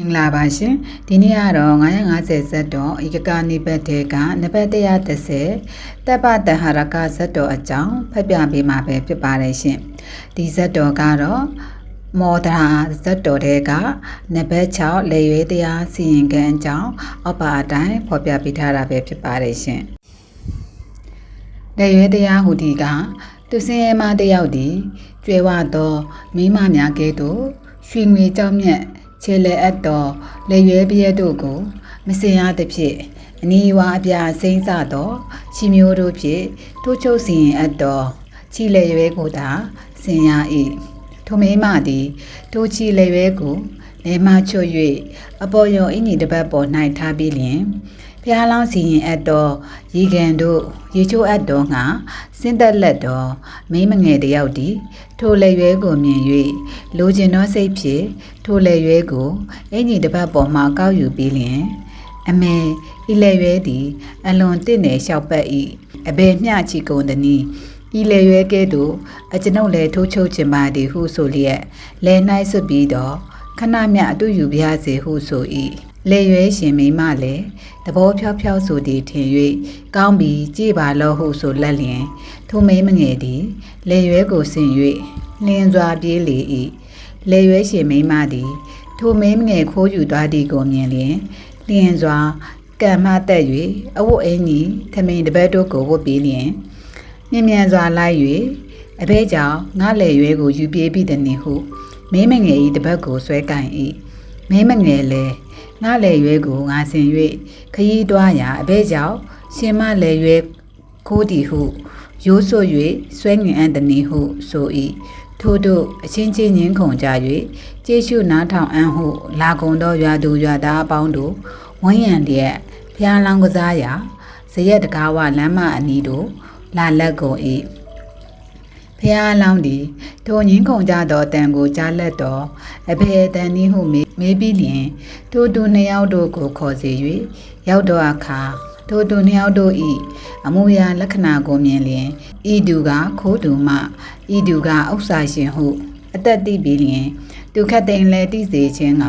မင်္ဂလာပါရှင်ဒီနေ့ကတော့950ဇတ်တော်ဧကကနိဘတ်တေကနဘတ်130တပ်ပတဟရကဇတ်တော်အကြောင်းဖတ်ပြပေးမှာပဲဖြစ်ပါတယ်ရှင်ဒီဇတ်တော်ကတော့မောဒရာဇတ်တော်တဲကနဘတ်6လေရွေးတရားစီရင်ခံအကြောင်းအောက်ပါအတိုင်းဖော်ပြပေးထားတာပဲဖြစ်ပါတယ်ရှင်လေရွေးတရားဟူဒီကသူစင်ရဲမတယောက်ဒီကျွဲဝသောမိမများကဲ့သို့ရွှေငွေကြောင့်မြတ် ခြေလေအပ်တော်လေရွဲပြည့်တို့ကိုမစင်ရသဖြင့်အနီးဝါအပြစိမ့်စသောချီမျိုးတို့ဖြင့်ထိုးချုပ်စီရင်အပ်တော်ချီလေရွဲကိုသာစင်ရ၏ထိုမိမသည်ထိုချီလေရွဲကိုလေမချွတ်၍အပေါ်ယုံအင်ကြီးတစ်ပတ်ပေါ်၌ထားပြီးလျင် ဖျားလောင်းစီရင်အပ်တော်ရေကန်တို့ရေချိုးအပ်တော်ငါစင်းသက်လက်တော်မိမငယ်တယောက်သည်ထိုလေရွဲကိုမြင်၍လိုချင်သောစိတ်ဖြင့်ထိုလေရွဲကိုအင်ကြီးတစ်ပတ်ပေါ်မှကောက်ယူပြီးလျင်အမေဤလေရွဲသည်အလွန်တင့်နယ်လျှောက်ပတ်၏အဘယ်မျှချီကုန်သည်ဤလေရွဲကဲ့သို့အကျွန်ုပ်လည်းထိုးချုပ်ခြင်းပါသည်ဟုဆိုလျက်လဲ၌ဆွပြီးတော့ခဏမြအတူယူပြစေဟုဆို၏ လေရွဲရှင်မိမလည်းတဘောဖြောက်ဖြောက်ဆိုသည်ထင်၍ကောင်းပြီးကြည်ပါလောဟုဆိုလက်လျင်ထိုမိမငယ်သည်လေရွဲကိုဆင်၍လင်းစွာပြေးလေ၏လေရွဲရှင်မိမသည်ထိုမိမငယ်ခိုးယူသွားသည်ကိုမြင်လျင်လင်းစွာကံမတက်၍အဝတ်အင်းကြီးထမိန်တပတ်တို့ကိုဝတ်ပြီးလျင်မြင်မြန်စွာလိုက်၍အဘဲကြောင့်ငါလေရွဲကိုယူပြေးပြီးသည်နှင့်ဟုမင်းမငယ်၏တပတ်ကိုဆွဲကင်၏မင်းမငယ်လည်း ငါလေရွဲကိုငါဆင်၍ခရီးတွားရာအဘဲကြောင့်ရှင်မလေရွဲခိုးသည်ဟုရိုးဆို့၍ဆွဲငင်အံ့တည်းဟုဆို၏ထို့တို့အချင်းချင်းညင်းခုန်ကြ၍ကျေရှုနားထောင်အံ့ဟု လာကုန်သောရွာသူရွာသားအပေါင်းတို့ဝန်းရံလျက်ဖျားလောင်းကစားရာဇရက်တကားဝလမ်းမအနီးတို့လာလက်ကုန်၏ ဖျားလောင်းသည်ထိုညင်းခုန်ကြသောတန်ကိုကြားလက်တော်အဖေတန်ဤဟုမေးမေးပြီးလျင်ထိုသူနှစ်ယောက်တို့ကိုခေါ်စေ၍ရောက်တော့အခါထိုသူနှစ်ယောက်တို့၏အမူအရာလက္ခဏာကိုမြင်လျင်ဤသူကခိုးသူမှဤသူကဥစ္စာရှင်ဟု အသက်သိပြီးလျင်သူခတ်သိမ်းလဲသိစေခြင်းက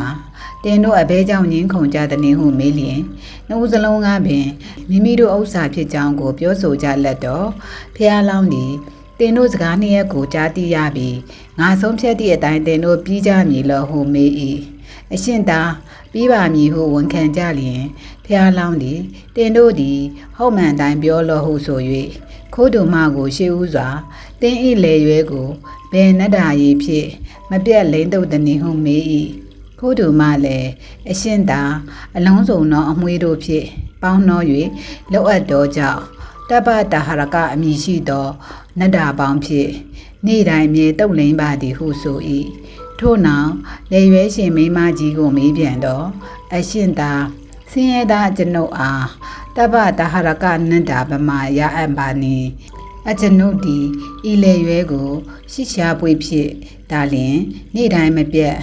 တင်တို့အဘဲကြောင့်ညင်းခုန်ကြသည်နှင့်ဟုမေးလျင်နှုတ်စလုံးကပင်မိမိတို့ဥစ္စာဖြစ်ကြောင်းကို ပြောဆိုကြလက်တော့ဖះလောင်းသည် တင်တို့စကားနှစ်ရက်ကိုကြားသိရပြီးငါဆုံးဖြတ်သည့်အတိုင်းတင်တို့ပြီးကြမည်လောဟုမေး၏အရှင်သာပြီးပါမည်ဟုဝန်ခံကြလျင်ဖះလောင်းသည်တင်တို့သည်ဟုတ်မှန်တိုင်းပြောလောဟုဆို၍ခိုးတူမကိုရှေးဥစွာတင်းဤလေရွဲကိုဘယ်နတ္တာရီဖြင့်မပြတ်လိမ့်တုတ်သည်ဟုမေး၏ခိုးတူမလည်းအရှင်သာအလုံးစုံသောအမွေတို့ဖြင့်ပေါင်းနှော၍လောအပ်တော်ကြောင့် တပ္ပတဟရကအမည်ရှိသောနတ္တာပေါင်းဖြင့်နေ့တိုင်းမြေတုတ်လိမ့်ပါသည်ဟုဆို၏ထို့နောက်လေရွဲရှင်မိမကြီးကိုမေးပြန်တော့အရှင်သာဆင်းရဲသားကျွန်ုပ်အားတပ္ပတဟရကနန္တာဗမာရအံပါနီအကျွန်ုပ်ဒီဤလေရွဲကို ရှိရှားပွေဖြစ်ဒါလျင် နေ့တိုင်းမပြတ်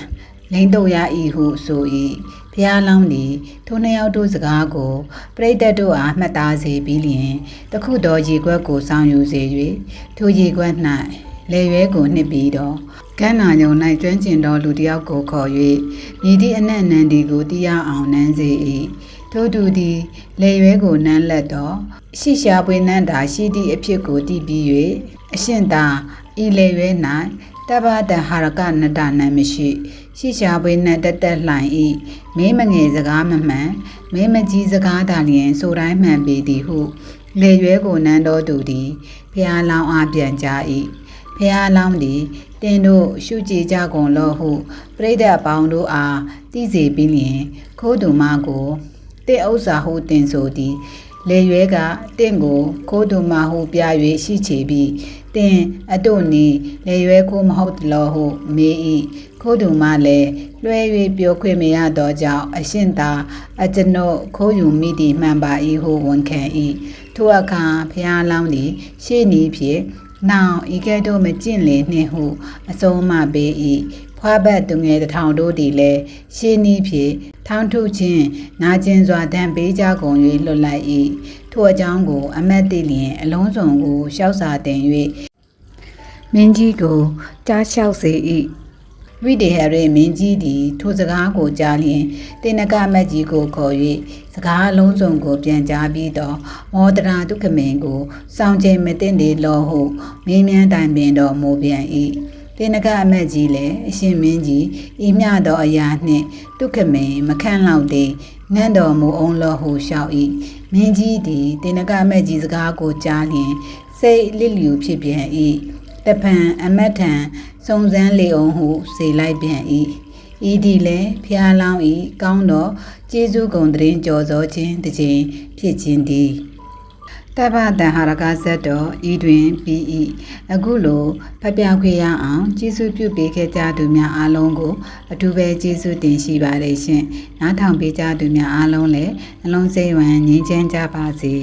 လိမ့်တော့ရ၏ဟုဆို၏ဖျားလောင်းသည်ထိုနှစ်ယောက်တို့စကားကိုပရိသတ်တို့အားမှတ်သားစေပြီးလျင်တခုတော်ရေခွက်ကိုစောင်းယူစေ၍ထိုရေခွက်၌လေရွဲကိုနှစ်ပြီးတော့ကန်းနာညုံ၌ကျွမ်းကျင်သောလူတစ်ယောက်ကိုခေါ်၍မြည်သည့်အနက်နံဒီကိုတရားအောင်နန်းစေ၏ထို့သူသည်လေရွဲကိုနန်းလက်တော့ရှိရှားပွေနန်းတာရှိသည့်အဖြစ်ကိုတည်ပြီး၍အရှင်သာဤလေရွဲ၌တပ္ပတဟာရကနတနံမရှိ ရှိရှားပွေနန်းတက်တက်လှိုင်၏မင်းမငယ်စကားမမှန်မင်းမကြီးစကားသာလျင်ဆိုတိုင်းမှန်ပေသည်ဟုလေရွဲကိုနန်းတော်သူသည်ဖျားလောင်းအားပြန်ကြ၏ဖះလောင်းသည်တင်တို့ရှုကြည်ကြကုန်လောဟုပြိဿအပေါင်းတို့အားသိစေပြီးလျင်ခိုးသူမကိုတင့်ဥစ္စာဟုတင်ဆိုသည်လေရွဲကတင့်ကိုခိုးသူမဟုပြ၍ရှိချေပြီး တင်အတုန်နီလေရွဲကိုမဟုတ်လောဟုမေး၏ခိုးသူမလည်းလွှဲ၍ပြောခွင့်မရသောကြောင့်အရှင်သာအကျွန်ုပ်ခိုးယူမိသည်မှန်ပါ၏ဟုဝန်ခံ၏ထိုအခါဖះလောင်းသည်ရှေ့နီးဖြင့်နောင်ဤကဲ့သို့မကျင့်လေနှင့်ဟုအဆုံးမပေး၏ဖွာဘတ်သူငယ်တထောင်တို့သည်လည်းရှင်းနီးဖြင့် ထောင်းထုတ်ခြင်းနာကျင်စွာတံပေးကြကုန်၍လွတ်လိုက်၏ထိုအကြောင်းကို အမတ်သိလျင် အလုံးစုံကိုရှောက်စာတင်၍မင်းကြီးကိုကြားလျှောက်စေ၏ဝိတေဟရေမင်းကြီးသည်ထိုစကားကိုကြားလျင်တင်နကအမတ်ကြီးကိုခေါ်၍စကားအလုံးစုံကိုပြန်ကြားပြီးတော့မောဒရာဒုက္ခမင်းကိုစောင့်ချိန်မသိနေလောဟုမင်းမြန်းတိုင်ပင်တော်မူပြန်၏ တင်နကအမတ်ကြီးလည်းအရှင်မင်းကြီးဤမြသောအရာနှင့်ဒုက္ခမင်းမခန့်လောက်သေးနန်းတော်မူအောင်လောဟုလျှောက်၏မင်းကြီးသည်တင်နကအမတ်ကြီးစကားကိုကြားလျင်စိတ်လစ်လျူဖြစ်ပြန်၏တပံအမတ်ထံစုံစမ်းလေအောင်ဟုစေလိုက်ပြန်၏ဤဒီလည်းဖျားလောင်းဤကောင်းတော်ကျေးဇူးဂုံတရင်ကြော်စောခြင်းတစ်ချိန်ဖြစ်ခြင်းသည် တပ္ပတံဟာရကဇတ်တော်ဤတွင်ပြီး၏အခုလိုဖတ်ပြခွေရအောင်ကျေးဇူးပြုပေးခဲ့ကြသူများအားလုံးကိုအထူးပဲကျေးဇူးတင်ရှိပါတယ်ရှင်နားထောင်ပေးကြသူများအားလုံးလည်းနှလုံးစိတ်ဝမ်းငြိမ်းချမ်းကြပါစေ